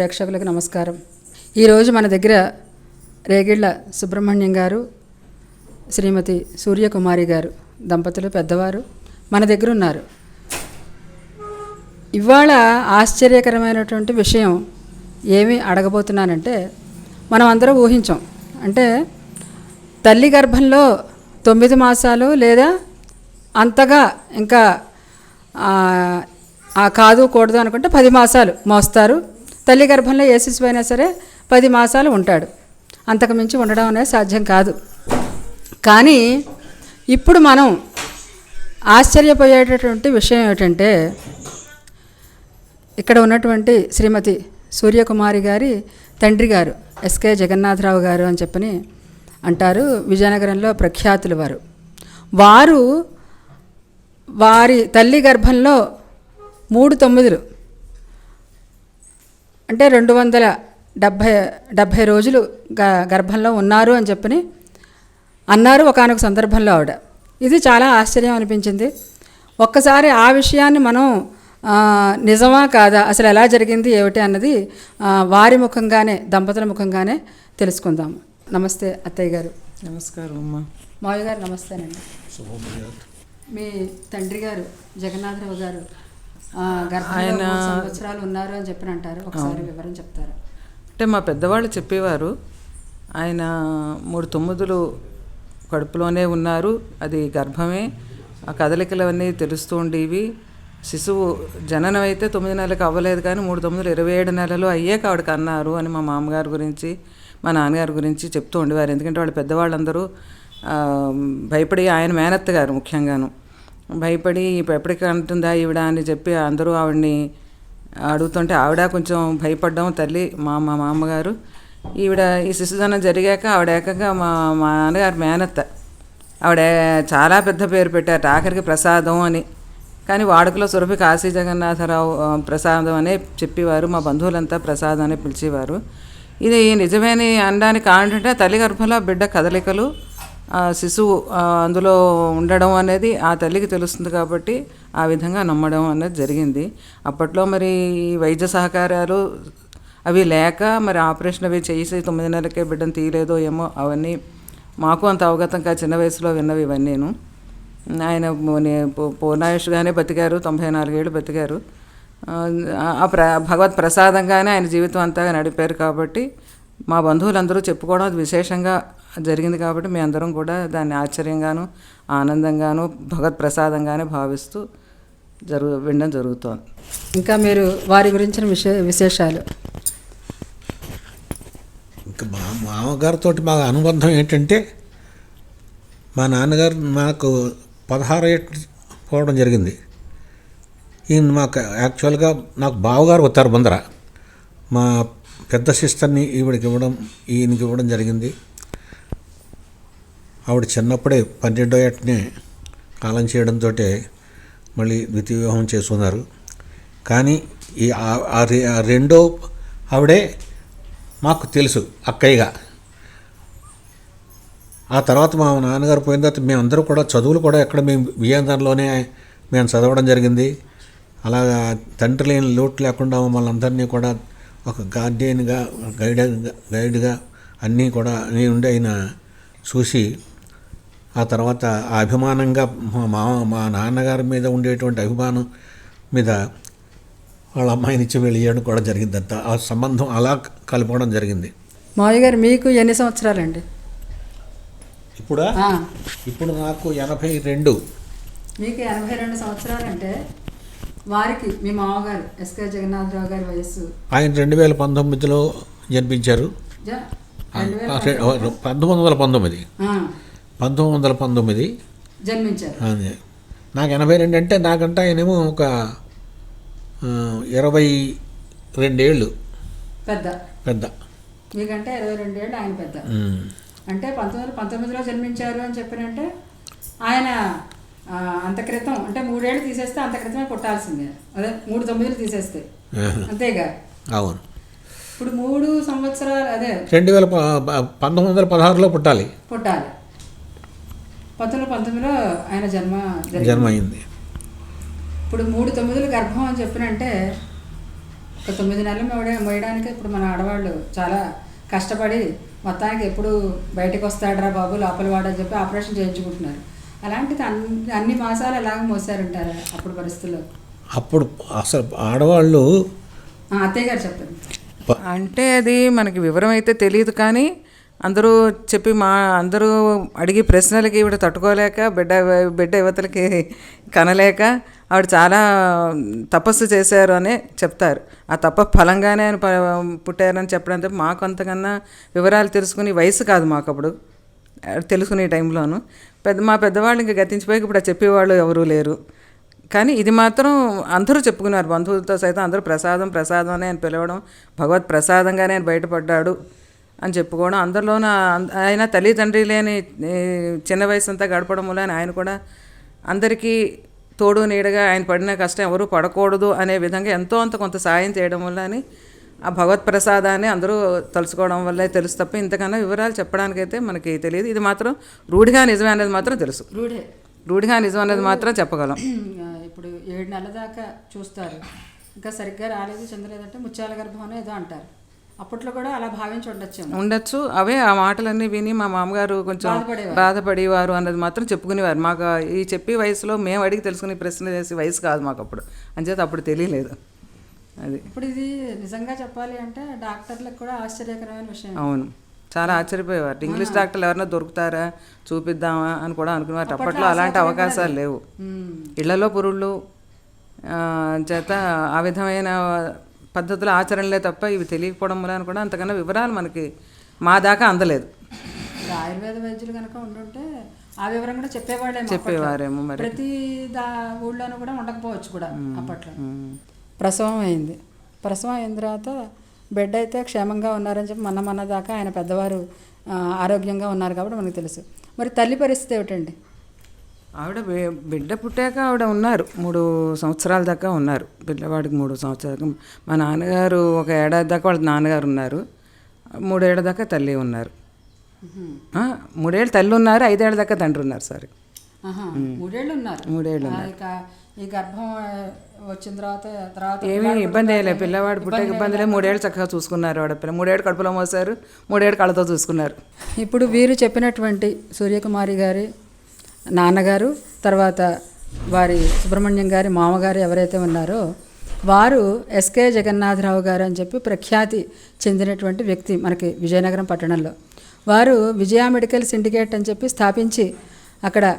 ప్రేక్షకులకు నమస్కారం. ఈరోజు మన దగ్గర రేగిళ్ళ సుబ్రహ్మణ్యం గారు శ్రీమతి సూర్యకుమారి గారు దంపతులు పెద్దవారు మన దగ్గర ఉన్నారు. ఇవాళ ఆశ్చర్యకరమైనటువంటి విషయం ఏమి అడగబోతున్నానంటే మనం అందరం ఊహించాం. అంటే తల్లి గర్భంలో తొమ్మిది మాసాలు లేదా అంతగా ఇంకా కాదు కూడదు అనుకుంటే పది మాసాలు మోస్తారు. తల్లి గర్భంలో ఏ శిశువు అయినా సరే పది మాసాలు ఉంటాడు. అంతకు మించి ఉండడం అనేది సాధ్యం కాదు. కానీ ఇప్పుడు మనం ఆశ్చర్యపోయేటటువంటి విషయం ఏమిటంటే ఇక్కడ ఉన్నటువంటి శ్రీమతి సూర్యకుమారి గారి తండ్రి గారు ఎస్కే జగన్నాథరావు గారు అని చెప్పని అంటారు విజయనగరంలో ప్రఖ్యాతులు వారు. వారు వారి తల్లి గర్భంలో మూడు తొమ్మిదిలు అంటే రెండు వందల డెబ్భై డెబ్భై రోజులు గ గర్భంలో ఉన్నారు అని చెప్పని అన్నారు ఒకనొక సందర్భంలో ఆవిడ. ఇది చాలా ఆశ్చర్యం అనిపించింది. ఒక్కసారి ఆ విషయాన్ని మనం నిజమా కాదా అసలు ఎలా జరిగింది ఏమిటి అన్నది వారి ముఖంగానే దంపతుల ముఖంగానే తెలుసుకుందాము. నమస్తే అత్తయ్య గారు. నమస్కారం అమ్మా. మావయ్య గారు నమస్తేనండి. మీ తండ్రి గారు జగన్నాథరావు గారు ఆ, గర్భంలో మూడు సంవత్సరాలు ఉన్నారు అని చెప్పని అంటారు. ఒకసారి వివరం చెప్తారా? అంటే మా పెద్దవాళ్ళు చెప్పేవారు ఆయన మూడు తొమ్మిదిలు కడుపులోనే ఉన్నారు అది గర్భమే. ఆ కదలికలు అవన్నీ తెలుస్తూ ఉండేవి. శిశువు జననం అయితే తొమ్మిది నెలలకు అవ్వలేదు కానీ మూడు తొమ్మిదిలు ఇరవై ఏడు నెలలు అయ్యాక ఆవిడకి అన్నారు అని మా మామగారి గురించి మా నాన్నగారి గురించి చెప్తూ ఉండేవారు. ఎందుకంటే వాళ్ళు పెద్దవాళ్ళందరూ భయపడి ఆయన మేనత్త గారు ముఖ్యంగాను. భయపడి "ఇప్పుడు ఎప్పటికీ అంటుందా ఈవిడ అని చెప్పి అందరూ ఆవిడని అడుగుతుంటే ఆవిడ కొంచెం భయపడ్డం తల్లి మా మా మామగారు. ఈవిడ ఈ శిశుధనం జరిగాక ఆవిడ ఏకంగా మా మా నాన్నగారు మేనత్త. ఆవిడ చాలా పెద్ద పేరు పెట్టారు ఆఖరికి ప్రసాదం అని. కానీ వాడుకలో సురభి కాశీ జగన్నాథరావు ప్రసాదం అనే చెప్పేవారు మా బంధువులంతా ప్రసాదం అని పిలిచేవారు. ఇది నిజమేని అనడానికి కారణం తల్లి గర్భంలో బిడ్డ కదలికలు శిశువు అందులో ఉండడం అనేది ఆ తల్లికి తెలుస్తుంది కాబట్టి ఆ విధంగా నమ్మడం అనేది జరిగింది. అప్పట్లో మరి వైద్య సహకారాలు అవి లేక మరి ఆపరేషన్ అవి చేసి తొమ్మిది నెలలకే బిడ్డను తీయలేదో ఏమో అవన్నీ మాకు అంత అవగతం కాదు చిన్న వయసులో విన్నవి ఇవన్నీను. ఆయన పూర్ణాయుష్గానే బతికారు తొంభై నాలుగేళ్ళు బతికారు. ఆ, ఆ ప్ర భగవత్ ప్రసాదంగానే ఆయన జీవితం అంతా నడిపారు కాబట్టి మా బంధువులందరూ చెప్పుకోవడం అది విశేషంగా జరిగింది కాబట్టి మీ అందరం కూడా దాన్ని ఆశ్చర్యంగాను ఆనందంగాను భగవత్ ప్రసాదంగానే భావిస్తూ జరుగు వినడం జరుగుతోంది. ఇంకా మీరు వారి గురించిన విశే విశేషాలు? ఇంకా మా మామగారితో మా అనుబంధం ఏంటంటే మా నాన్నగారు నాకు పదహారు ఏళ్ళు పోవడం జరిగింది. ఈయన మాకు యాక్చువల్గా నాకు బావగారు వస్తారు ముందర. మా పెద్ద సిస్టర్ని ఈవిడికి ఇవ్వడం ఈయనకి ఇవ్వడం జరిగింది. ఆవిడ చిన్నప్పుడే పన్నెండో ఏటనే కాలం చేయడంతో మళ్ళీ ద్వితీయ వివాహం చేసుకున్నారు. కానీ ఈ ఆ- ఆ రెండో ఆవిడే మాకు తెలుసు అక్కయ్యగా. ఆ తర్వాత మా నాన్నగారు పోయిన తర్వాత మేమందరూ కూడా చదువులు కూడా ఎక్కడ మేము విజయనగరంలోనే మేము చదవడం జరిగింది. అలాగా తండ్రి లేని లోటు లేకుండా మమ్మల్ని అందరినీ కూడా ఒక గార్డియన్గా గైడ్ గైడ్గా అన్నీ కూడా అన్నీ ఉండి ఆయన చూసి ఆ తర్వాత ఆ అభిమానంగా మా మా- నాన్నగారి మీద ఉండేటువంటి అభిమానం మీద వాళ్ళ అమ్మాయిని ఇచ్చి వెళ్ళేయడం కూడా జరిగిందంట ఆ సంబంధం అలా కలపడం జరిగింది. మావయ్య గారు మీకు ఎన్ని సంవత్సరాలండి? ఇప్పుడు? ఇప్పుడు నాకు ఎనభై రెండు. మీకు ఎనభై రెండు సంవత్సరాలంటే వారికి మీ మామగారు ఎస్కే జగన్నాథరావు గారి వయస్సు. ఆయన రెండు వేల పంతొమ్మిదిలో జన్మించారు. పంతొమ్మిది వందల పంతొమ్మిది. పంతొమ్మిది వందల పంతొమ్మిది. జన్మించారు. అదే. నాకు ఎనభై రెండు అంటే నాకంటే ఆయనేమో ఒక ఇరవై రెండేళ్ళు. పెద్ద. పెద్ద. మీకంటే ఇరవై రెండేళ్ళు ఆయన పెద్ద. అంటే పంతొమ్మిది వందల పంతొమ్మిదిలో జన్మించారు అని చెప్పినంటే ఆయన అంత క్రితం అంటే మూడేళ్ళు తీసేస్తే అంత క్రితమే పుట్టాల్సిందే. అదే మూడు తొమ్మిదిలు తీసేస్తే. అంతేగా? అవును. ఇప్పుడు మూడు సంవత్సరాలు అదే. రెండు వేల పంతొమ్మిది వందల పదహారులో పుట్టాలి. పుట్టాలి. పంతొమ్మిది పంతొమ్మిదిలో ఆయన జన్మ జన్మ అయింది ఇప్పుడు మూడు తొమ్మిదిలు గర్భం అని చెప్పినంటే ఒక తొమ్మిది నెలలు మోయడా మోయడానికి ఇప్పుడు మన ఆడవాళ్ళు చాలా కష్టపడి మొత్తానికి ఎప్పుడు బయటకు వస్తాడరా బాబు లోపల వాడని చెప్పి ఆపరేషన్ చేయించుకుంటున్నారు. అలాంటిది అన్ని అన్ని మాసాలు ఎలాగ మోసారంటారా అప్పుడు పరిస్థితుల్లో? అప్పుడు అసలు ఆడవాళ్ళు ఆ, అత్తయ్య గారు చెప్పండి. అంటే అది మనకి వివరం అయితే తెలియదు కానీ అందరూ చెప్పి మా అందరూ అడిగి ప్రశ్నలకి ఈవిడ తట్టుకోలేక బిడ్డ బిడ్డ యువతలకి కనలేక ఆవిడ చాలా తపస్సు చేశారు అని చెప్తారు. ఆ తప ఫలంగానే ఆయన పుట్టారని చెప్పడం మాకు అంతకన్నా వివరాలు తెలుసుకుని వయసు కాదు మాకు అప్పుడు తెలుసుకునే టైంలోను. పెద్ద మా పెద్దవాళ్ళు ఇంకా గతించిపోయి ఇప్పుడు చెప్పేవాళ్ళు ఎవరూ లేరు. కానీ ఇది మాత్రం అందరూ చెప్పుకున్నారు. బంధువులతో సైతం అందరూ ప్రసాదం ప్రసాదం అని ఆయన పిలవడం భగవత్ ప్రసాదంగానే ఆయన బయటపడ్డాడు. అని చెప్పుకోవడం. అందరిలోన ఆయన తల్లిదండ్రి లేని చిన్న వయసు అంతా గడపడం వల్ల ఆయన కూడా అందరికీ తోడు నీడగా ఆయన పడిన కష్టం ఎవరు పడకూడదు అనే విధంగా ఎంతో అంత కొంత సాయం చేయడం వల్ల అని ఆ భగవత్ ప్రసాదాన్ని అందరూ తలుచుకోవడం వల్లే తెలుసు తప్ప ఇంతకన్నా వివరాలు చెప్పడానికైతే మనకి తెలియదు. ఇది మాత్రం రూఢిగా నిజమే అనేది మాత్రం తెలుసు. రూఢే. రూఢిగా నిజం అనేది మాత్రం చెప్పగలం. ఇప్పుడు ఏడు నెలల దాకా చూస్తారు. ఇంకా సరిగ్గా రాలేదు చెందలేదంటే ముత్యాల గర్భం ఏదో అంటారు. అప్పట్లో కూడా అలా భావించి ఉండొచ్చేమో. ఉండొచ్చు. అవే ఆ మాటలన్నీ విని మా మామగారు కొంచెం బాధపడేవారు. అన్నది మాత్రం చెప్పుకునేవారు. మాకు ఈ చెప్పి వయసులో మేము అడిగి తెలుసుకునే ప్రశ్న చేసే వయసు కాదు మాకు అప్పుడు. అంచేత అప్పుడు తెలియలేదు. అది. ఇప్పుడు ఇది నిజంగా చెప్పాలి అంటే డాక్టర్లకు కూడా ఆశ్చర్యకరమైన విషయం. అవును. చాలా ఆశ్చర్యపోయేవారు. ఇంగ్లీష్ డాక్టర్లు ఎవరైనా దొరుకుతారా? చూపిద్దామా అని కూడా అనుకునేవారు. అప్పట్లో అలాంటి అవకాశాలు లేవు. ఇళ్ళలో పురుళ్ళు చేత ఆ విధమైన పద్ధతుల ఆచరణలే తప్ప ఇవి తెలియకపోవడం వలన కూడా అంతకన్నా వివరాలు మనకి మా దాకా అందలేదు. ఆయుర్వేద వైద్యులు కనుక ఉండుంటే ఆ వివరం కూడా చెప్పేవాళ్ళేమో చెప్పేవారేమో మరి. ప్రతి దా ఊళ్ళోనూ కూడా ఉండకపోవచ్చు కూడా అప్పట్లో. ప్రసవం అయింది. ప్రసవం అయిన తర్వాత బెడ్ అయితే క్షేమంగా ఉన్నారని చెప్పి మన మన దాకా ఆయన పెద్దవారు ఆరోగ్యంగా ఉన్నారు కాబట్టి మనకు తెలుసు. మరి తల్లి పరిస్థితి ఏమిటండి? ఆవిడ బిడ్డ పుట్టాక ఆవిడ ఉన్నారు. మూడు సంవత్సరాల దాకా ఉన్నారు. పిల్లవాడికి మూడు సంవత్సరాల మా నాన్నగారు ఒక ఏడాది దాకా వాళ్ళ నాన్నగారు ఉన్నారు. మూడేళ్ళ దాకా తల్లి ఉన్నారు. మూడేళ్ళు తల్లి ఉన్నారు ఐదేళ్ళ దాకా తండ్రి ఉన్నారు సారీ. మూడేళ్ళు ఉన్నారు. మూడేళ్ళు ఈ గర్భం వచ్చిన తర్వాత తర్వాత ఏమీ ఇబ్బంది లేదు. పిల్లవాడు పుట్టాక ఇబ్బంది లేదు. మూడేళ్ళు చక్కగా చూసుకున్నారు ఆవిడ పిల్ల. మూడేళ్ళు కడుపులో మోసారు మూడేళ్ళు కళ్ళతో చూసుకున్నారు. ఇప్పుడు వీరు చెప్పినటువంటి సూర్యకుమారి గారి నాన్నగారు తర్వాత వారి సుబ్రహ్మణ్యం గారి మామగారు ఎవరైతే ఉన్నారో వారు ఎస్కే జగన్నాథరావు గారు అని చెప్పి ప్రఖ్యాతి చెందినటువంటి వ్యక్తి మనకి విజయనగరం పట్టణంలో. వారు విజయ మెడికల్ సిండికేట్ అని చెప్పి స్థాపించి అక్కడ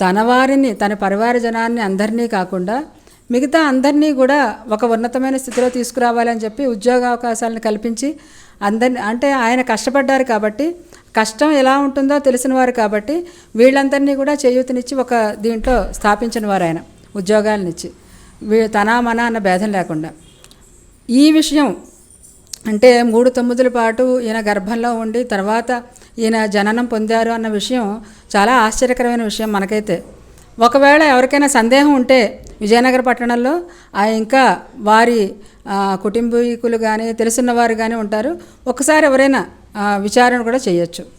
తన వారిని తన పరివార జనాన్ని అందరినీ కాకుండా మిగతా అందరినీ కూడా ఒక ఉన్నతమైన స్థితిలో తీసుకురావాలని చెప్పి ఉద్యోగ అవకాశాలను కల్పించి అందరిని అంటే ఆయన కష్టపడ్డారు కాబట్టి కష్టం ఎలా ఉంటుందో తెలిసిన వారు కాబట్టి వీళ్ళందరినీ కూడా చేయూతనిచ్చి ఒక దీంట్లో స్థాపించిన వారు ఆయన ఉద్యోగాలనిచ్చి. వీ తన మన అన్న భేదం లేకుండా. ఈ విషయం అంటే మూడు తొమ్మిదిల పాటు ఈయన గర్భంలో ఉండి తర్వాత ఈయన జననం పొందారు అన్న విషయం చాలా ఆశ్చర్యకరమైన విషయం మనకైతే. ఒకవేళ ఎవరికైనా సందేహం ఉంటే విజయనగర పట్టణంలో ఆ ఇంకా వారి కుటుంబీకులు కానీ తెలుసున్న వారు కానీ ఉంటారు. ఒకసారి ఎవరైనా విచారణ కూడా చేయొచ్చు.